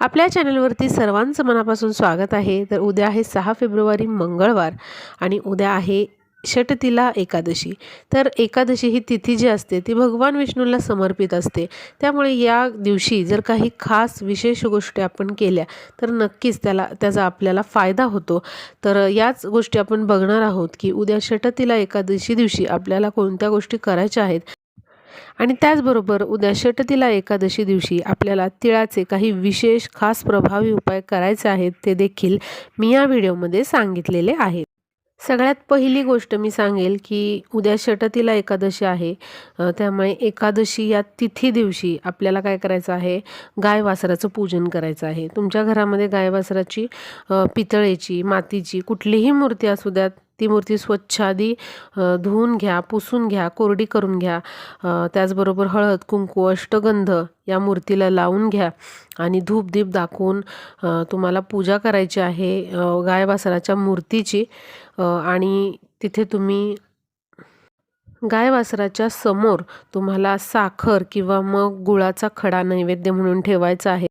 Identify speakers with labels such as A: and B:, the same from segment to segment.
A: आपल्या चॅनलवरती सर्वांचं मनापासून स्वागत आहे. तर उद्या आहे सहा फेब्रुवारी मंगळवार आणि उद्या आहे षटतिला एकादशी. तर एकादशी ही तिथी जी असते ती भगवान विष्णूला समर्पित असते. त्यामुळे या दिवशी जर काही खास विशेष गोष्टी आपण केल्या तर नक्कीच त्याला त्याचा आपल्याला फायदा होतो. तर याच गोष्टी आपण बघणार आहोत की उद्या षटतिला एकादशी दिवशी आपल्याला कोणत्या गोष्टी करायच्या आहेत आणि त्याचबरोबर उद्या षटतिला एकादशी दिवशी आपल्याला तिळाचे काही विशेष खास प्रभावी उपाय करायचे आहेत ते देखील मी या व्हिडिओमध्ये सांगितलेले आहेत. सगळ्यात पहिली गोष्ट मी सांगेल की उद्या षटतीला एकादशी आहे. त्यामुळे एकादशी या तिथी दिवशी आपल्याला काय करायचं आहे? गाय वासराचं पूजन करायचं आहे. तुमच्या घरामध्ये गाय वासराची पितळेची मातीची कुठलीही मूर्ती असू द्यात ती मूर्ती स्वच्छ आधी धुवून घ्या पुसून घ्या कोरडी करून घ्या. त्याचबरोबर हळद कुंकू अष्टगंध या मूर्तीला लावून घ्या आणि धूप दीप दाखवून तुम्हाला पूजा करायची आहे गायवासराच्या गाय वासराच्या मूर्तीची आणि तिथे तुम्ही गायवासराच्या समोर तुम्हाला साखर किंवा मग गुळाचा खडा नैवेद्य म्हणून ठेवायचा आहे.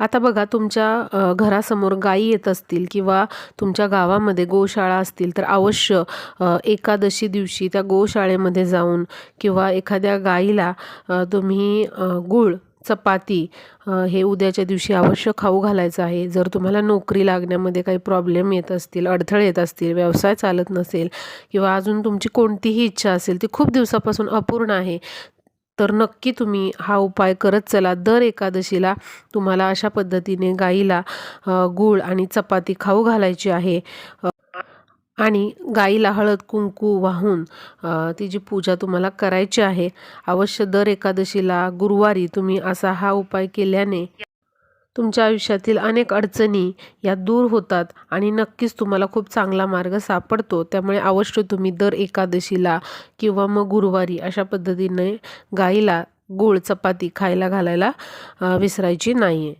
A: आता बघा तुमच्या घरासमोर गायी येत असतील किंवा तुमच्या गावामध्ये गोशाळा असतील तर अवश्य एकादशी दिवशी त्या गोशाळेमध्ये जाऊन किंवा एखाद्या गाईला तुम्ही गूळ चपाती हे उद्याच्या दिवशी अवश्य खाऊ घालायचं आहे. जर तुम्हाला नोकरी लागण्यामध्ये काही प्रॉब्लेम येत असतील अडथळे येत असतील व्यवसाय चालत नसेल किंवा अजून तुमची कोणतीही इच्छा असेल ती खूप दिवसापासून अपूर्ण आहे तर नक्की तुम्ही हा उपाय करत चला. दर एकादशीला तुम्हाला अशा पद्धतीने गाईला गूळ आणि चपाती खाऊ घालायची आहे. आणि गाईला हळद कुंकू वाहून तिची पूजा तुम्हाला करायची आहे अवश्य दर एकादशीला गुरुवारी तुम्ही असा हा उपाय केल्याने तुमच्या आयुष्यातील अनेक अडचणी या दूर होतात आणि नक्कीच तुम्हाला खूप चांगला मार्ग सापडतो. त्यामुळे अवश्य तुम्ही दर एकादशीला किंवा मग गुरुवारी अशा पद्धतीने गाईला गूळ चपाती खायला घालायला विसरायची नाही आहे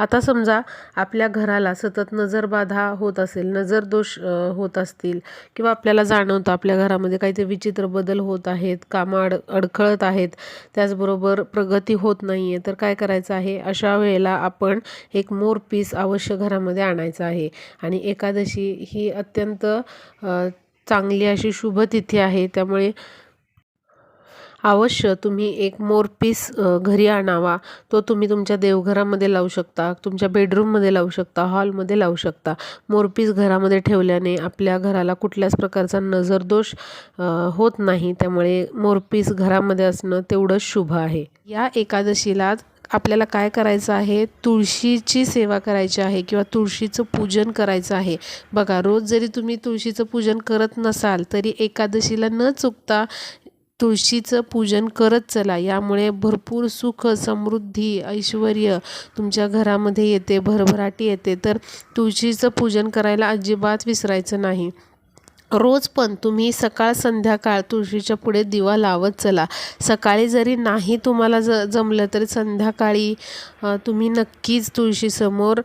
A: आता समजा आपल्या घराला सतत नजरबाधा होत असेल नजर दोष होत असतील किंवा आपल्याला जाणवतं आपल्या घरामध्ये काहीतरी विचित्र बदल होत आहेत कामं अड अडखळत आहेत त्याचबरोबर प्रगती होत नाही आहे तर काय करायचं आहे? अशा वेळेला आपण एक मोर पीस अवश्य घरामध्ये आणायचं आहे. आणि एकादशी ही अत्यंत चांगली अशी शुभ तिथी आहे. त्यामुळे अवश्य तुम्ही एक मोरपीस घरी आणावा. तो तुम्ही तुमच्या देवघरामध्ये लावू शकता तुमच्या बेडरूममध्ये लावू शकता हॉलमध्ये लावू शकता. मोरपीस घरामध्ये ठेवल्याने आपल्या घराला कुठल्याच प्रकारचा नजरदोष होत नाही. त्यामुळे मोरपीस घरामध्ये असणं तेवढंच शुभ आहे. या एकादशीला आपल्याला काय करायचं आहे? तुळशीची सेवा करायची आहे किंवा तुळशीचं पूजन करायचं आहे. बघा रोज जरी तुम्ही तुळशीचं पूजन करत नसाल तरी एकादशीला न चुकता तुळशीचं पूजन करत चला. यामुळे भरपूर सुख समृद्धी ऐश्वर तुमच्या घरामध्ये येते भरभराटी येते. तर तुळशीचं पूजन करायला अजिबात विसरायचं नाही. रोज पण तुम्ही सकाळ संध्याकाळ तुळशीच्या पुढे दिवा लावत चला. सकाळी जरी नाही तुम्हाला ज जमलं तरी संध्याकाळी तुम्ही नक्कीच तुळशीसमोर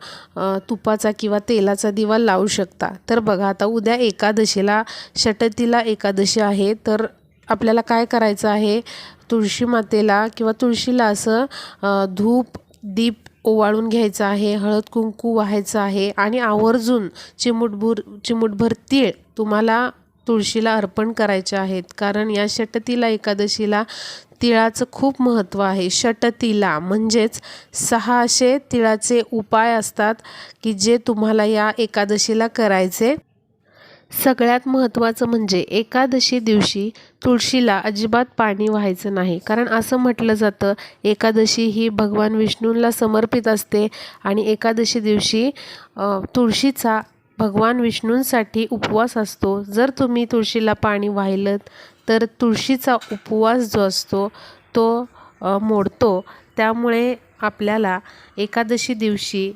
A: तुपाचा किंवा तेलाचा दिवा लावू शकता. तर बघा आता उद्या एकादशीला षटतीला एकादशी आहे. तर आपल्याला काय करायचं आहे? तुळशी मातेला किंवा तुळशीला असं धूप दीप ओवाळून घ्यायचं आहे हळद कुंकू व्हायचं आहे आणि आवर्जून चिमुटभूर चिमूटभर तीळ तुम्हाला तुळशीला अर्पण करायचे आहेत. कारण या षटतीला एकादशीला तिळाचं खूप महत्त्व आहे. षटतीला म्हणजेच सहा असे तिळाचे उपाय असतात की जे तुम्हाला या एकादशीला करायचे. सगळ्यात महत्त्वाचं म्हणजे एकादशी दिवशी तुळशीला अजिबात पाणी व्हायचं नाही. कारण असं म्हटलं जातं एकादशी ही भगवान विष्णूंना समर्पित असते आणि एकादशी दिवशी तुळशीचा भगवान विष्णूंसाठी उपवास असतो. जर तुम्ही तुळशीला पाणी वाहिलं तर तुळशीचा उपवास जो असतो तो मोडतो. त्यामुळे आपल्याला एकादशी दिवशी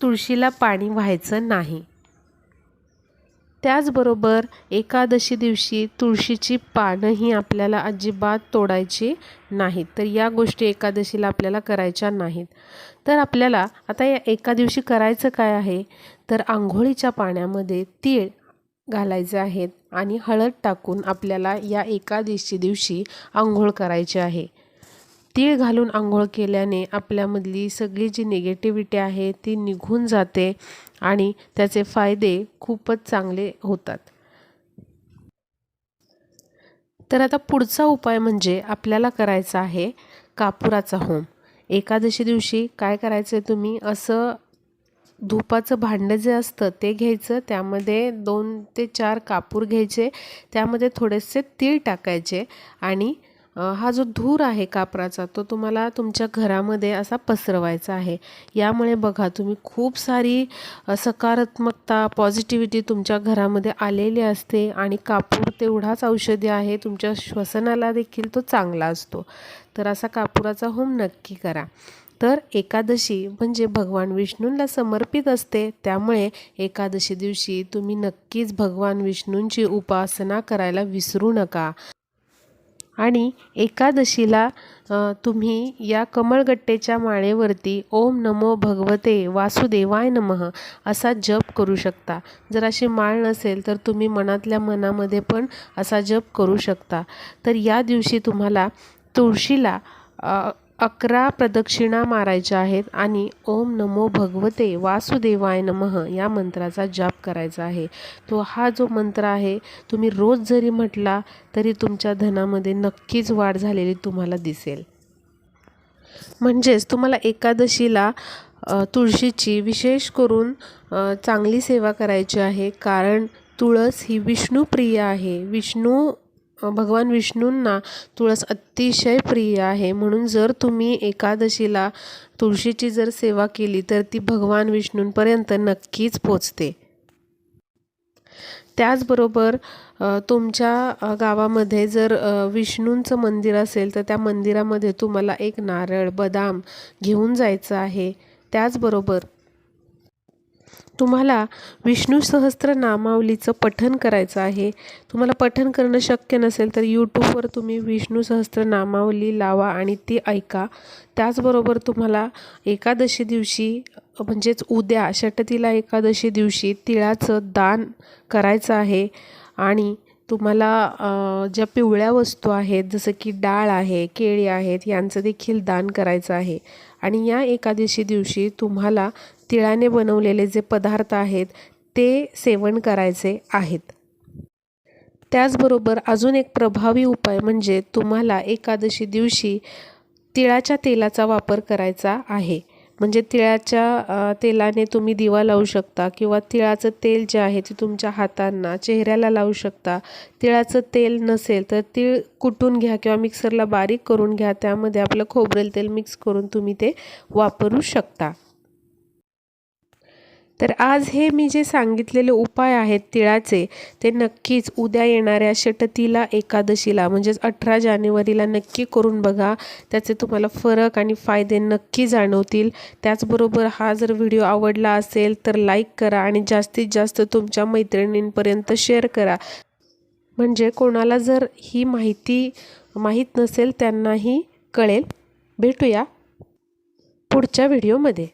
A: तुळशीला पाणी व्हायचं नाही. त्याचबरोबर एकादशी दिवशी तुळशीची पानंही आपल्याला अजिबात तोडायची नाहीत. तर या गोष्टी एकादशीला आपल्याला करायच्या नाहीत. तर आपल्याला आता या एका दिवशी करायचं काय आहे? तर आंघोळीच्या पाण्यामध्ये तीळ घालायचे आहेत आणि हळद टाकून आपल्याला या एकादशी दिवशी आंघोळ करायची आहे. तीळ घालून आंघोळ केल्याने आपल्यामधली सगळी जी निगेटिव्हिटी आहे ती निघून जाते आणि त्याचे फायदे खूपच चांगले होतात. तर आता पुढचा उपाय म्हणजे आपल्याला करायचा आहे कापुराचा होम. एकादशी दिवशी काय करायचं आहे तुम्ही? असं धुपाचं भांडं जे असतं ते घ्यायचं त्यामध्ये दोन ते चार कापूर घ्यायचे त्यामध्ये थोडेसे तीळ टाकायचे आणि हा जो धूर आहे कापराचा तो तुम्हाला तुमच्या घरामध्ये असा पसरवायचा आहे. यामुळे बघा तुम्ही खूप सारी सकारात्मकता पॉझिटिव्हिटी तुमच्या घरामध्ये आलेली असते आणि कापूर तेवढाच औषधी आहे तुमच्या श्वसनाला देखील तो चांगला असतो. तर असा कापुराचा होम नक्की करा. तर एकादशी म्हणजे भगवान विष्णूंना समर्पित असते त्यामुळे एकादशी दिवशी तुम्ही नक्कीच भगवान विष्णूंची उपासना करायला विसरू नका. आणि एकादशीला तुम्ही या कमळगट्टेच्या माळेवरती ओम नमो भगवते वासुदेवाय नमः असा जप करू शकता. जर अशी माळ नसेल तर तुम्ही मनातल्या मनामध्ये पण असा जप करू शकता. तर या दिवशी तुम्हाला तुळशीला अकरा प्रदक्षिणा मारायच्या आहेत आणि ओम नमो भगवते वासुदेवाय नमः या मंत्राचा जाप करायचा आहे. तो हा जो मंत्र आहे तुम्ही रोज जरी म्हटला तरी तुमच्या धनामध्ये नक्कीच वाढ झालेली तुम्हाला दिसेल. म्हणजेच तुम्हाला एकादशीला तुळशीची विशेष करून चांगली सेवा करायची आहे कारण तुळस ही विष्णुप्रिय आहे. विष्णू भगवान विष्णूंना तुळस अतिशय प्रिय आहे. म्हणून जर तुम्ही एकादशीला तुळशीची जर सेवा केली तर ती भगवान विष्णूंपर्यंत नक्कीच पोचते. त्याचबरोबर तुमच्या गावामध्ये जर विष्णूंचं मंदिर असेल तर त्या मंदिरामध्ये तुम्हाला एक नारळ बदाम घेऊन जायचं आहे. त्याचबरोबर तुम्हाला विष्णू सहस्त्र नामावलीचं पठन करायचं आहे. तुम्हाला पठन करणं शक्य नसेल तर यूट्यूबवर तुम्ही विष्णू सहस्त्र नामावली लावा आणि ती ऐका. त्याचबरोबर तुम्हाला एकादशी दिवशी म्हणजेच उद्या षटतीला एकादशी दिवशी तिळाचं दान करायचं आहे. आणि तुम्हाला ज्या पिवळ्या वस्तू आहेत जसं की डाळ आहे केळी आहेत यांचं देखील दान करायचं आहे. आणि या एकादशी दिवशी तुम्हाला तिळाने बनवलेले जे पदार्थ आहेत ते सेवन करायचे आहेत. त्याचबरोबर अजून एक प्रभावी उपाय म्हणजे तुम्हाला एकादशी दिवशी तिळाच्या तेलाचा वापर करायचा आहे. म्हणजे तिळाच्या तेलाने तुम्ही दिवा लावू शकता किंवा तिळाचं तेल जे आहे ते तुमच्या हातांना चेहऱ्याला लावू शकता. तिळाचं तेल नसेल तर तीळ कुटून घ्या किंवा मिक्सरला बारीक करून घ्या. त्यामध्ये आपलं खोबरेल तेल मिक्स करून तुम्ही ते वापरू शकता. तर आज हे मी जे सांगितलेले उपाय आहेत तिळाचे ते नक्कीच उद्या येणाऱ्या षटतीला एकादशीला म्हणजेच अठरा जानेवारीला नक्की करून बघा. त्याचे तुम्हाला फरक आणि फायदे नक्की जाणवतील. त्याचबरोबर हा जर व्हिडिओ आवडला असेल तर लाईक करा आणि जास्तीत जास्त तुमच्या मैत्रिणींपर्यंत शेअर करा. म्हणजे कोणाला जर ही माहिती माहीत नसेल त्यांनाही कळेल. भेटूया पुढच्या व्हिडिओमध्ये.